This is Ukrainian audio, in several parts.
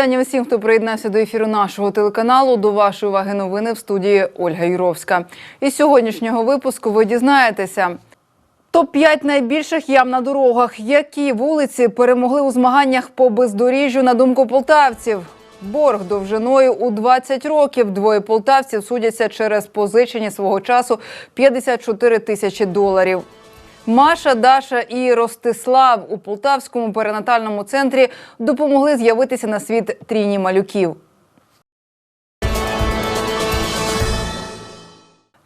Вітання усім, хто приєднався до ефіру нашого телеканалу. До вашої уваги новини в студії Ольга Юровська. Із сьогоднішнього випуску ви дізнаєтеся. Топ-5 найбільших ям на дорогах. Які вулиці перемогли у змаганнях по бездоріжжю на думку полтавців? Борг довжиною у 20 років. Двоє полтавців судяться через позичення свого часу 54 тисячі доларів. Маша, Даша і Ростислав у Полтавському перинатальному центрі допомогли з'явитися на світ трійні малюків.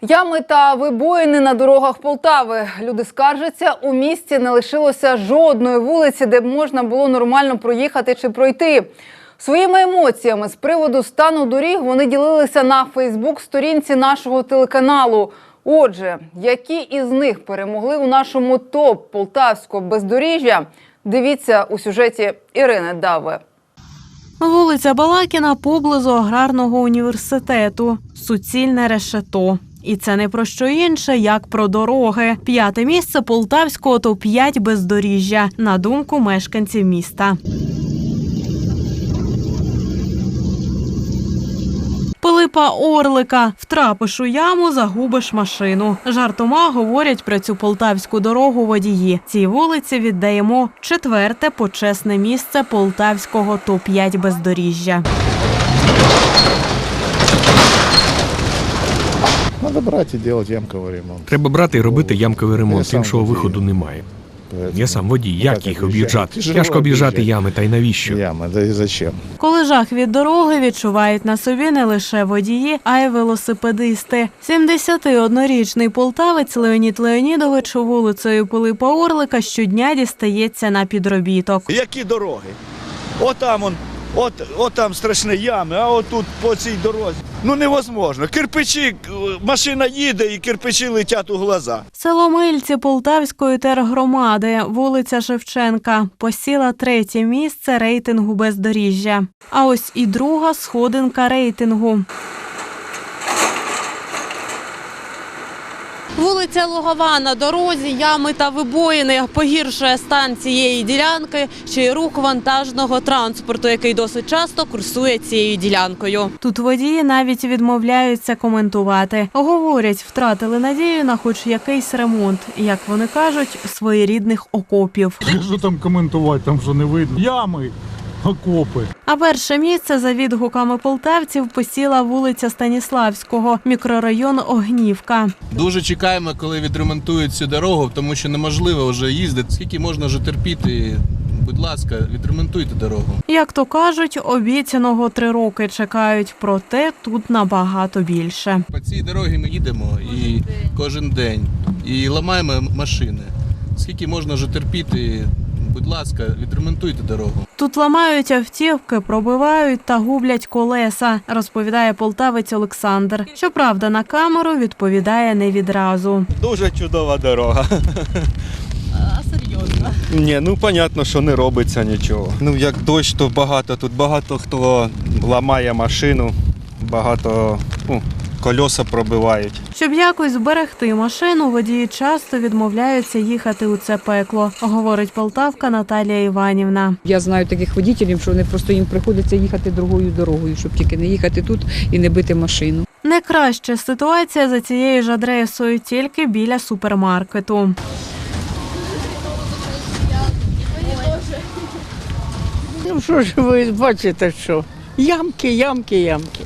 Ями та вибоїни на дорогах Полтави. Люди скаржаться, у місті не лишилося жодної вулиці, де б можна було нормально проїхати чи пройти. Своїми емоціями з приводу стану доріг вони ділилися на Фейсбук-сторінці нашого телеканалу. Отже, які із них перемогли у нашому топ полтавського бездоріжжя? Дивіться у сюжеті Ірини Дави. Вулиця Балакіна поблизу аграрного університету. Суцільне решето. І це не про що інше, як про дороги. П'яте місце полтавського топ-5 бездоріжжя, на думку мешканців міста. Пилипа Орлика втрапиш у яму, загубиш машину. Жартома говорять про цю полтавську дорогу водії. Цій вулиці віддаємо четверте почесне місце полтавського топ-5 бездоріжжя. Надо брать и делать ямковый ремонт. Треба брати і робити ямковий ремонт, іншого виходу немає. Поэтому Я сам водій, ну, як как їх объезжать? об'їжджати? Тяжело Тяжко об'їжджати объезжать. ями, та й навіщо? Ямы, да и зачем? Коли жах від дороги відчувають на собі не лише водії, а й велосипедисти. 71-річний полтавець Леонід Леонідович вулицею Пилипа Орлика щодня дістається на підробіток. Які дороги? Отам он, от, от там страшні ями, а отут по цій дорозі. Ну невозможно. Кирпичі, машина їде і кирпичі летять у глаза. Село Мильці Полтавської тергромади, вулиця Шевченка, посіла третє місце рейтингу бездоріжжя. А ось і друга сходинка рейтингу. Вулиця Лугова на дорозі, ями та вибоїни погіршує стан цієї ділянки, ще й рух вантажного транспорту, який досить часто курсує цією ділянкою. Тут водії навіть відмовляються коментувати. Говорять, втратили надію на хоч якийсь ремонт, як вони кажуть, своєрідних окопів. Що там коментувати, там що не видно. Ями, окопи. А перше місце за відгуками полтавців посіла вулиця Станіславського, мікрорайон Огнівка. Дуже чекаємо, коли відремонтують цю дорогу, тому що неможливо вже їздити. Скільки можна вже терпіти? Будь ласка, відремонтуйте дорогу. Як то кажуть, обіцяного три роки чекають, проте тут набагато більше. По цій дорогі ми їдемо і кожен день і ламаємо машини. Скільки можна вже терпіти? Будь ласка, відремонтуйте дорогу. Тут ламають автівки, пробивають та гублять колеса, розповідає полтавець Олександр. Щоправда, на камеру відповідає не відразу. Дуже чудова дорога. Ні, ну понятно, що не робиться нічого. Ну як дощ, то багато тут багато хто ламає машину, багато кольоса пробивають. Щоб якось зберегти машину, водії часто відмовляються їхати у це пекло, говорить полтавка Наталія Іванівна. Я знаю таких водітелів, що вони просто їм приходиться їхати другою дорогою, щоб тільки не їхати тут і не бити машину. Не краща ситуація за цією ж адресою, тільки біля супермаркету. Ну що ж ви бачите, що? Ямки, ямки, ямки.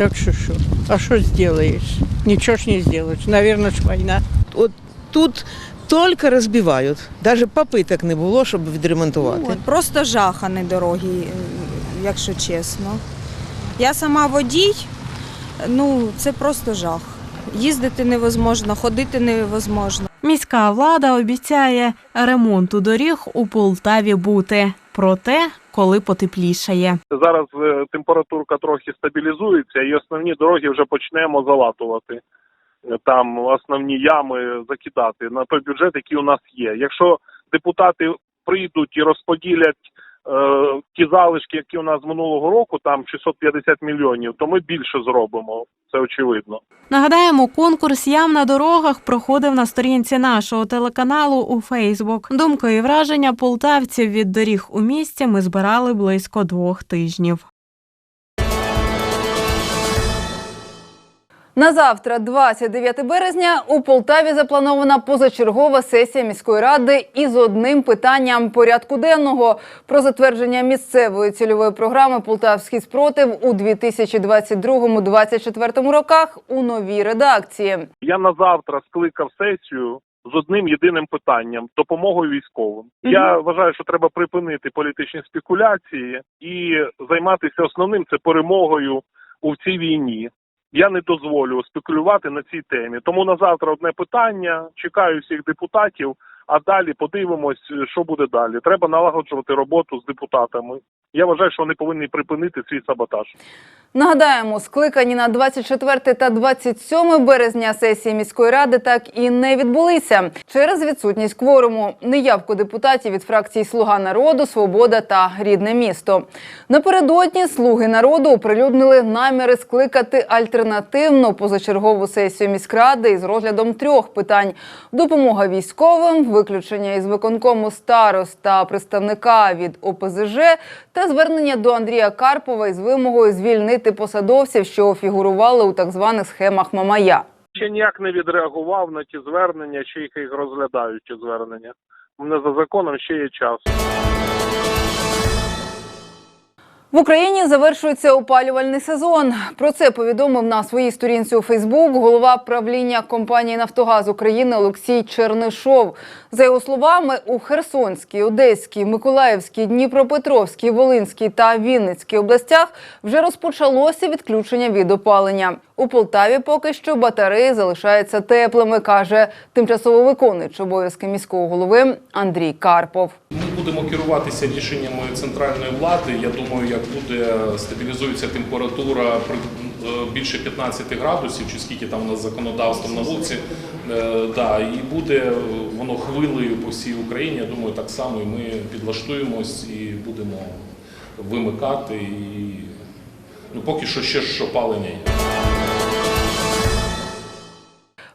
Так що що? А що зробиш? Нічого ж не зробиш. Навірно ж війна. От тут тільки розбивають. Навіть попиток не було, щоб відремонтувати. От, просто жах, а не дороги, е, якщо чесно. Я сама водій, ну це просто жах. Їздити невозможно, ходити невозможно. Міська влада обіцяє ремонту доріг у Полтаві бути. Проте, коли потеплішає. Зараз е, температурка трохи стабілізується, і основні дороги вже почнемо залатувати. Е, Там основні ями закидати на той бюджет, який у нас є. Якщо депутати прийдуть і розподілять ті залишки, які у нас минулого року, там 650 мільйонів, то ми більше зробимо. Це очевидно. Нагадаємо, конкурс ям на дорогах проходив на сторінці нашого телеканалу у Фейсбук. Думки і враження полтавців від доріг у місті ми збирали близько двох тижнів. На завтра, 29 березня, у Полтаві запланована позачергова сесія міської ради із одним питанням порядку денного про затвердження місцевої цільової програми Полтавський спротив у 2022-2024 роках у новій редакції. Я на завтра скликав сесію з одним єдиним питанням допомогою військовим. Я вважаю, що треба припинити політичні спекуляції і займатися основним це перемогою у цій війні. Я не дозволю спекулювати на цій темі. Тому на завтра одне питання. Чекаю всіх депутатів. А далі подивимось, що буде далі. Треба налагоджувати роботу з депутатами. Я вважаю, що вони повинні припинити свій саботаж. Нагадаємо, скликані на 24 та 27 березня сесії міської ради так і не відбулися через відсутність кворуму, неявку депутатів від фракцій Слуга народу, Свобода та Рідне місто. Напередодні слуги народу оприлюднили наміри скликати альтернативну позачергову сесію міськради із розглядом трьох питань: допомога військовим, виключення із виконкому старост та представника від ОПЗЖ та звернення до Андрія Карпова із вимогою звільнити посадовців, що фігурували у так званих схемах Мамая. Ще ніяк не відреагував на ті звернення, їх їх розглядають ті звернення. У мене за законом ще є час. В Україні завершується опалювальний сезон. Про це повідомив на своїй сторінці у Фейсбук голова правління компанії Нафтогаз України Олексій Чернишов. За його словами, у Херсонській, Одеській, Миколаївській, Дніпропетровській, Волинській та Вінницькій областях вже розпочалося відключення від опалення. У Полтаві поки що батареї залишаються теплими, каже тимчасово виконуючий обов'язки міського голови Андрій Карпов. Будемо керуватися рішеннями центральної влади. Я думаю, як буде стабілізується температура е, більше 15 градусів, чи скільки там у нас законодавством на вулиці, е, да, і буде е, воно хвилею по всій Україні. Я думаю, так само і ми підлаштуємось і будемо вимикати. І, ну, поки що ще ж опалення є.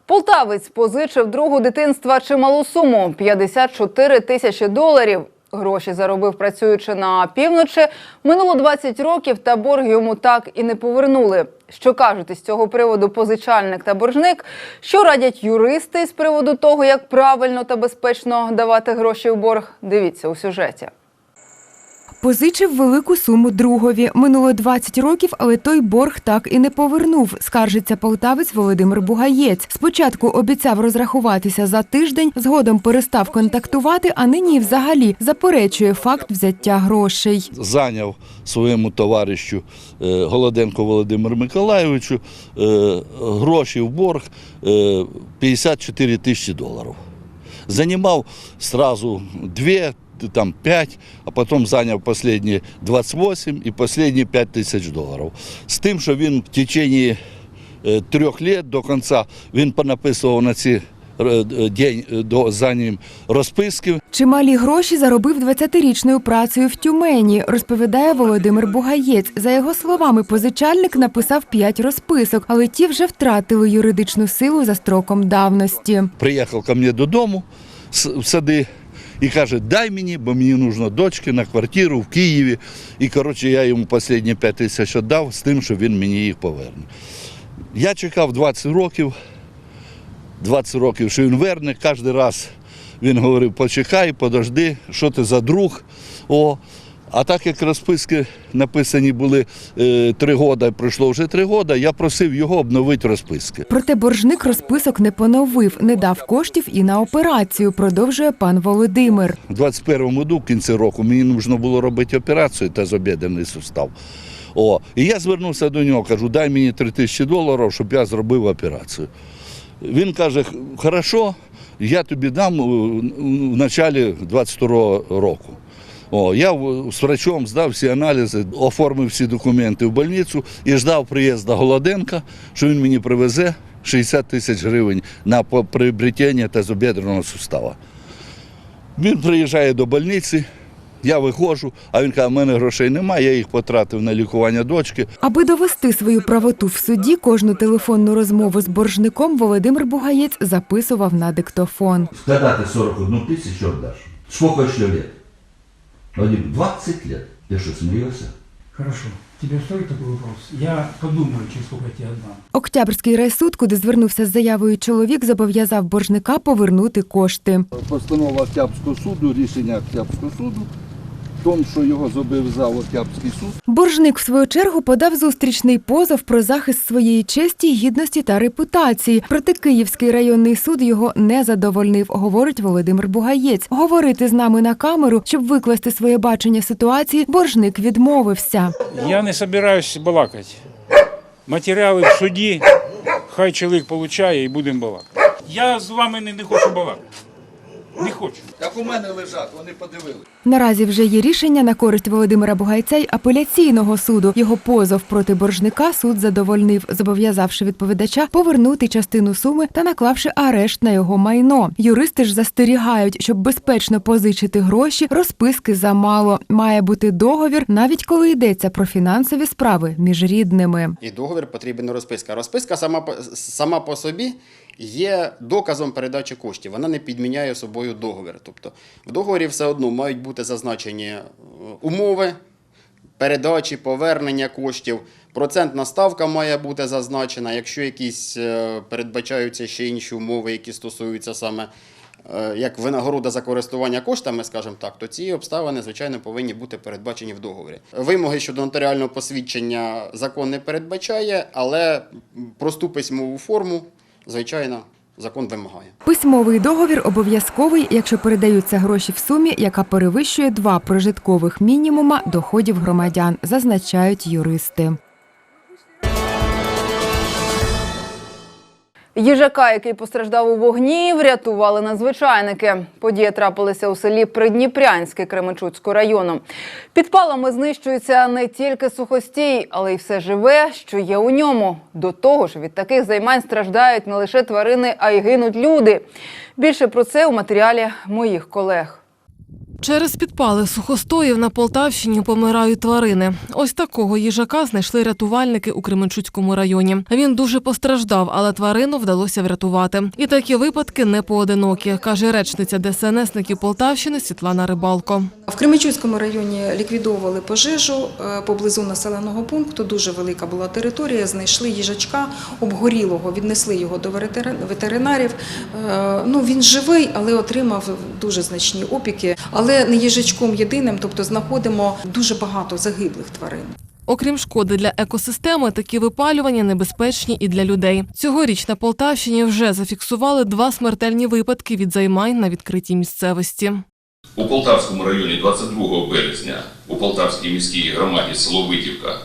Полтавець позичив другу дитинства чималу суму 54 тисячі доларів. Гроші заробив працюючи на півночі. Минуло 20 років, та борг йому так і не повернули. Що кажуть із цього приводу позичальник та боржник? Що радять юристи з приводу того, як правильно та безпечно давати гроші в борг? Дивіться у сюжеті. Позичив велику суму другові. Минуло 20 років, але той борг так і не повернув, скаржиться полтавець Володимир Бугаєць. Спочатку обіцяв розрахуватися за тиждень, згодом перестав контактувати, а нині взагалі заперечує факт взяття грошей. Зайняв своєму товаришу е, Голоденко Володимиру Миколайовичу е, гроші в борг е, 54 тисячі доларів. Занімав сразу дві, там 5, а потім зайняв останні 28 і останні 5 тисяч доларів. З тим, що він в течение е, трьох років до кінця він понаписував на ці е, день е, до за ним розписки. Чималі гроші заробив 20-річною працею в Тюмені, розповідає Володимир Бугаєць. За його словами, позичальник написав 5 розписок, але ті вже втратили юридичну силу за строком давності. Приїхав ко мені додому в сади і каже, дай мені, бо мені нужно дочки на квартиру в Києві. І коротше, я йому останні 5 тисяч віддав з тим, що він мені їх поверне. Я чекав 20 років, 20 років, що він верне. Кожен раз він говорив, почекай, подожди, що ти за друг. О, а так як розписки написані були е, три роки, пройшло вже три роки, я просив його обновити розписки. Проте боржник розписок не поновив, не дав коштів і на операцію, продовжує пан Володимир. У 21-му году, в кінці року, мені потрібно було робити операцію та об'єднаний сустав. О, і я звернувся до нього, кажу, дай мені 3 тисячі доларів, щоб я зробив операцію. Він каже, хорошо, я тобі дам у- в началі 22-го року. О, я з врачом здав всі аналізи, оформив всі документи в больницю і ждав приїзду Голоденка, що він мені привезе 60 тисяч гривень на приобретення та зоб'єднаного сустава. Він приїжджає до больниці, Я виходжу, а він каже, в мене грошей немає, я їх потратив на лікування дочки. Аби довести свою правоту в суді, кожну телефонну розмову з боржником Володимир Бугаєць записував на диктофон. Ты 41 тысячу отдашь? Сколько еще лет? Владимир, 20 лет. Ты что, смеешься? Хорошо. Тебе стоит такой вопрос? Я подумаю, через сколько я тебе отдам. Октябрський райсуд, куди звернувся з заявою чоловік, зобов'язав боржника повернути кошти. Постанова Октябрського суду, рішення Октябрського суду, тому, що його зобов'язав Октябрський суд. Боржник, в свою чергу, подав зустрічний позов про захист своєї честі, гідності та репутації. Проте Київський районний суд його не задовольнив, говорить Володимир Бугаєць. Говорити з нами на камеру, щоб викласти своє бачення ситуації, боржник відмовився. Я не собираюсь балакати. Матеріали в суді, хай чоловік получає і будемо балакати. Я з вами не, не хочу балакати. Не хочу. Так у мене лежать, вони подивилися. Наразі вже є рішення на користь Володимира Бугайця й апеляційного суду. Його позов проти боржника суд задовольнив, зобов'язавши відповідача повернути частину суми та наклавши арешт на його майно. Юристи ж застерігають, щоб безпечно позичити гроші, розписки замало. Має бути договір, навіть коли йдеться про фінансові справи між рідними. І договір потрібна розписка. Розписка сама по, сама по собі є доказом передачі коштів. Вона не підміняє собою договір. Тобто в договорі все одно мають бути зазначені е, умови передачі, повернення коштів. Процентна ставка має бути зазначена. Якщо якісь е, передбачаються ще інші умови, які стосуються саме е, як винагорода за користування коштами, скажімо так, то ці обставини, звичайно, повинні бути передбачені в договорі. Вимоги щодо нотаріального посвідчення закон не передбачає, але просту письмову форму, звичайно, закон вимагає. Письмовий договір обов'язковий, якщо передаються гроші в сумі, яка перевищує два прожиткових мінімума доходів громадян, зазначають юристи. Їжака, який постраждав у вогні, врятували надзвичайники. Подія трапилися у селі Придніпрянське Кременчуцького району. Підпалами знищується не тільки сухостій, але й все живе, що є у ньому. До того ж, від таких займань страждають не лише тварини, а й гинуть люди. Більше про це у матеріалі моїх колег. Через підпали сухостоїв на Полтавщині помирають тварини. Ось такого їжака знайшли рятувальники у Кременчуцькому районі. Він дуже постраждав, але тварину вдалося врятувати. І такі випадки не поодинокі, каже речниця ДСНСників Полтавщини Світлана Рибалко. В Кременчуцькому районі ліквідовували пожежу е, поблизу населеного пункту. Дуже велика була територія. Знайшли їжачка обгорілого, віднесли його до ветери- ветеринарів. Е, Ну він живий, але отримав дуже значні опіки. Але не їжачком єдиним, тобто знаходимо дуже багато загиблих тварин. Окрім шкоди для екосистеми, такі випалювання небезпечні і для людей. Цьогоріч на Полтавщині вже зафіксували два смертельні випадки від займань на відкритій місцевості. У Полтавському районі 22 березня у Полтавській міській громаді село Витівка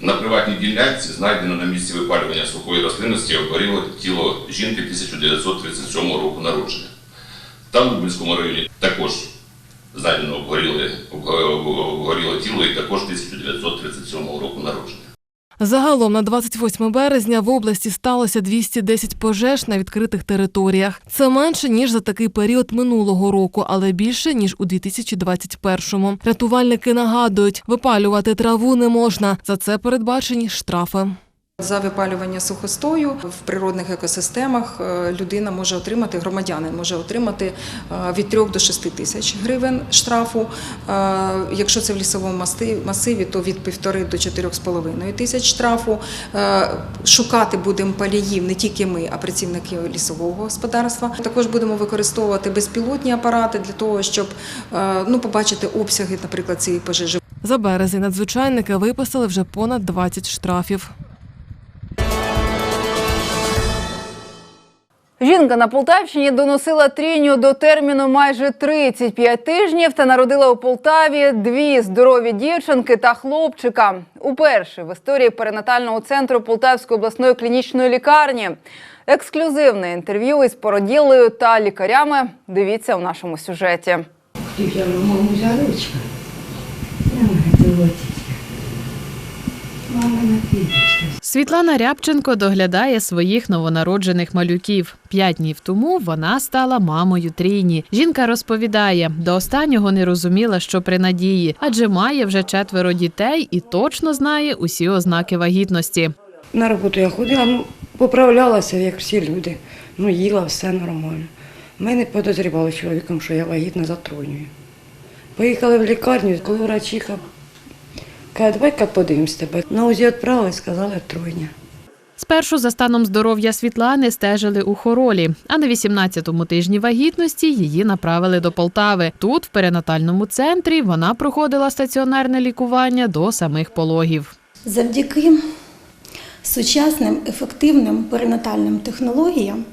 на приватній ділянці знайдено на місці випалювання сухої рослинності обгоріло тіло жінки 1937 року народження. Там у Бульському районі також знайдено обгоріле, обго- обгоріло тіло і також 1937 року народження. Загалом на 28 березня в області сталося 210 пожеж на відкритих територіях. Це менше ніж за такий період минулого року, але більше ніж у 2021-му. Рятувальники нагадують, випалювати траву не можна. За це передбачені штрафи. За випалювання сухостою в природних екосистемах е, людина може отримати, громадянин може отримати е, від 3 до 6 тисяч гривень штрафу. Е, Якщо це в лісовому масиві, то від 1,5 до 4,5 тисяч штрафу. Шукати будемо паліїв не тільки ми, а працівники лісового господарства. Також будемо використовувати безпілотні апарати для того, щоб ну, побачити обсяги, наприклад, цієї пожежі. За березень надзвичайники виписали вже понад 20 штрафів. Жінка на Полтавщині доносила трійню до терміну майже 35 тижнів та народила у Полтаві дві здорові дівчинки та хлопчика. Уперше в історії перинатального центру Полтавської обласної клінічної лікарні. Ексклюзивне інтерв'ю із породіллею та лікарями. Дивіться у нашому сюжеті. Я маму за ручку. Мама, Світлана Рябченко доглядає своїх новонароджених малюків. П'ять днів тому вона стала мамою трійні. Жінка розповідає, до останнього не розуміла, що при надії, адже має вже четверо дітей і точно знає усі ознаки вагітності. На роботу я ходила, ну, поправлялася, як всі люди. Ну, їла, все нормально. Ми не подозрівали чоловіком, що я вагітна за тройнею. Поїхали в лікарню, коли врачиха каже, давай-ка подивимось тебе. На УЗІ відправили, сказали тройня. Спершу за станом здоров'я Світлани стежили у хоролі, а на 18-му тижні вагітності її направили до Полтави. Тут, в перинатальному центрі, вона проходила стаціонарне лікування до самих пологів. Завдяки сучасним ефективним перинатальним технологіям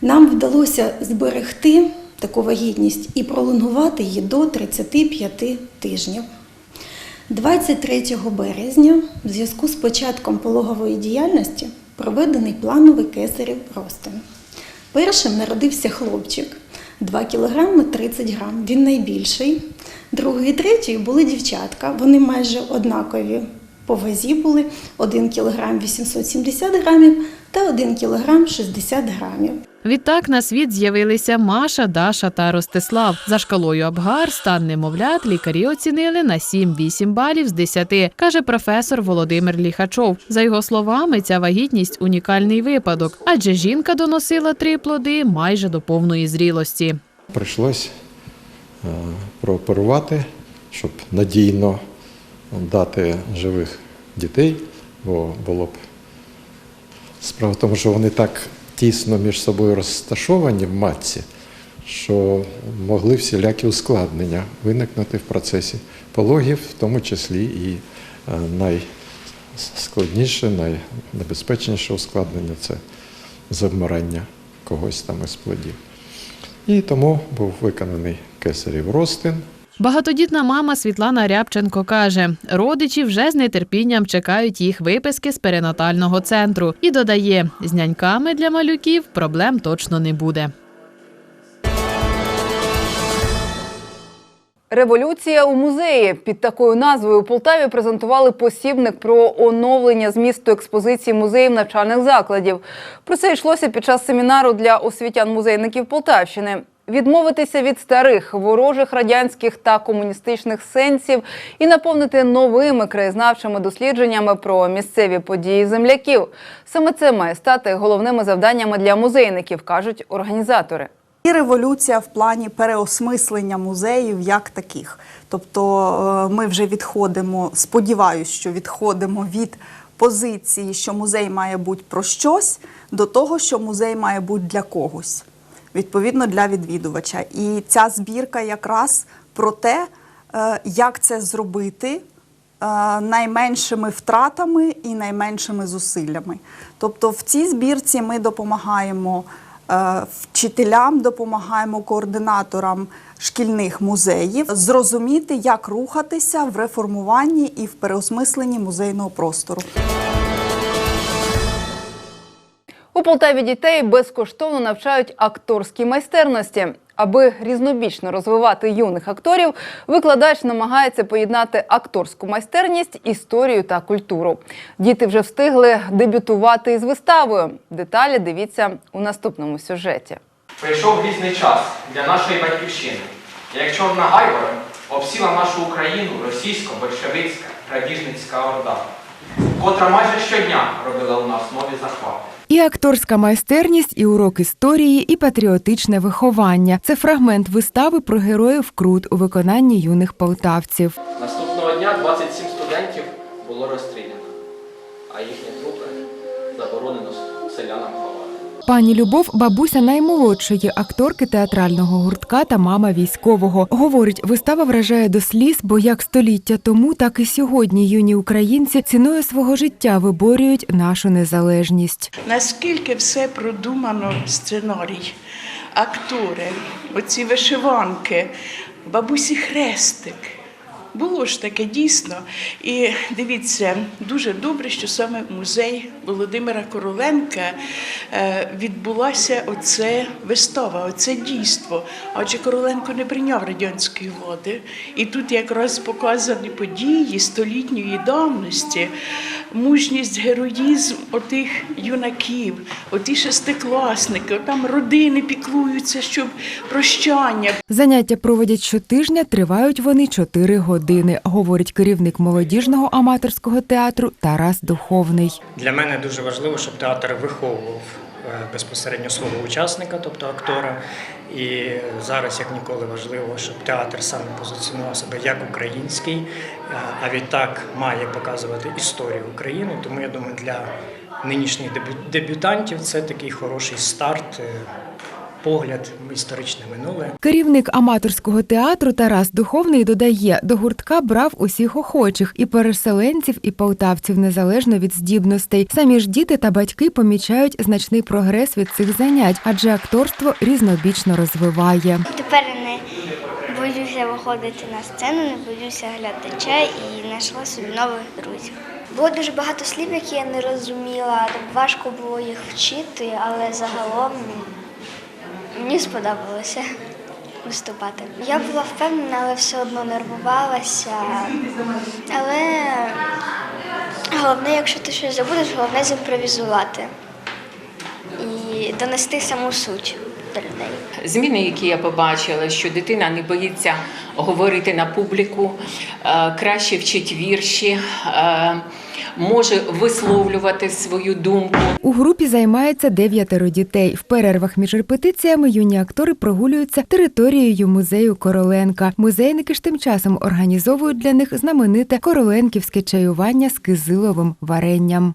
нам вдалося зберегти таку вагітність і пролонгувати її до 35 тижнів. 23 березня, в зв'язку з початком пологової діяльності, проведений плановий кесарів розтин. Першим народився хлопчик 2 кг 30 г. Він найбільший. Другий і третій були дівчатка. Вони майже однакові по вазі були 1 кг 870 грамів та 1 кг 60 грамів. Відтак на світ з'явилися Маша, Даша та Ростислав. За шкалою Абгар стан немовлят лікарі оцінили на 7-8 балів з 10, каже професор Володимир Ліхачов. За його словами, ця вагітність унікальний випадок, адже жінка доносила три плоди майже до повної зрілості. Прийшлось е, прооперувати, щоб надійно дати живих дітей, бо було б справа в тому, що вони так тісно між собою розташовані в матці, що могли всілякі ускладнення виникнути в процесі пологів, в тому числі і е, найскладніше, найнебезпечніше ускладнення це завмирання когось там із плодів. І тому був виконаний кесарів розтин. Багатодітна мама Світлана Рябченко каже, родичі вже з нетерпінням чекають їх виписки з перинатального центру і додає, з няньками для малюків проблем точно не буде. Революція у музеї під такою назвою у Полтаві презентували посібник про оновлення змісту експозиції музеїв навчальних закладів. Про це йшлося під час семінару для освітян-музейників Полтавщини. Відмовитися від старих ворожих радянських та комуністичних сенсів і наповнити новими краєзнавчими дослідженнями про місцеві події земляків. Саме це має стати головними завданнями для музейників, кажуть організатори. І революція в плані переосмислення музеїв як таких. Тобто е, ми вже відходимо, сподіваюся, що відходимо від позиції, що музей має бути про щось, до того, що музей має бути для когось, відповідно для відвідувача. І ця збірка якраз про те, е, як це зробити е, найменшими втратами і найменшими зусиллями. Тобто в цій збірці ми допомагаємо е, вчителям, допомагаємо координаторам шкільних музеїв зрозуміти, як рухатися в реформуванні і в переосмисленні музейного простору. У Полтаві дітей безкоштовно навчають акторській майстерності. Аби різнобічно розвивати юних акторів, викладач намагається поєднати акторську майстерність, історію та культуру. Діти вже встигли дебютувати із виставою. Деталі дивіться у наступному сюжеті. Прийшов різний час для нашої батьківщини. Як чорна гайвора обсіла нашу Україну російсько-большевицька грабіжницька орда, котра майже щодня робила у нас нові захвати. І акторська майстерність, і урок історії, і патріотичне виховання. Це фрагмент вистави про героїв Крут у виконанні юних полтавців. Наступного дня 27 студентів було розстріляно, Пані Любов бабуся наймолодшої акторки театрального гуртка та мама військового. Говорить, вистава вражає до сліз, бо як століття тому, так і сьогодні юні українці ціною свого життя виборюють нашу незалежність. Наскільки все продумано сценарій, актори, оці вишиванки, бабусі хрестик. Було ж таке дійсно. І дивіться, дуже добре, що саме музей Володимира Короленка е, відбулася оце вистава, оце дійство. Адже Короленко не прийняв радянської влади. І тут якраз показані події столітньої давності, мужність, героїзм отих юнаків, оті шестикласники, там родини піклуються, щоб прощання. Заняття проводять щотижня, тривають вони чотири години, говорить керівник молодіжного аматорського театру Тарас Духовний. Для мене дуже важливо, щоб театр виховував безпосередньо свого учасника, тобто актора. І зараз, як ніколи, важливо, щоб театр саме позиціонував себе як український, е, а відтак має показувати історію України. Тому я думаю, для нинішніх дебю- дебютантів це такий хороший старт, е, погляд в історичне минуле. Керівник аматорського театру Тарас Духовний додає, до гуртка брав усіх охочих і переселенців, і полтавців незалежно від здібностей. Самі ж діти та батьки помічають значний прогрес від цих занять, адже акторство різнобічно розвиває. Тепер не боюся виходити на сцену, не боюся глядача і знайшла собі нових друзів. Було дуже багато слів, які я не розуміла. Важко було їх вчити, але загалом мені сподобалося виступати. Я була впевнена, але все одно нервувалася. Але головне, якщо ти щось забудеш, головне зімпровізувати і донести саму суть людей. Зміни, які я побачила, що дитина не боїться говорити на публіку, е, краще вчить вірші, е, може висловлювати свою думку. У групі займається дев'ятеро дітей. В перервах між репетиціями юні актори прогулюються територією музею Короленка. Музейники ж тим часом організовують для них знамените короленківське чаювання з кизиловим варенням.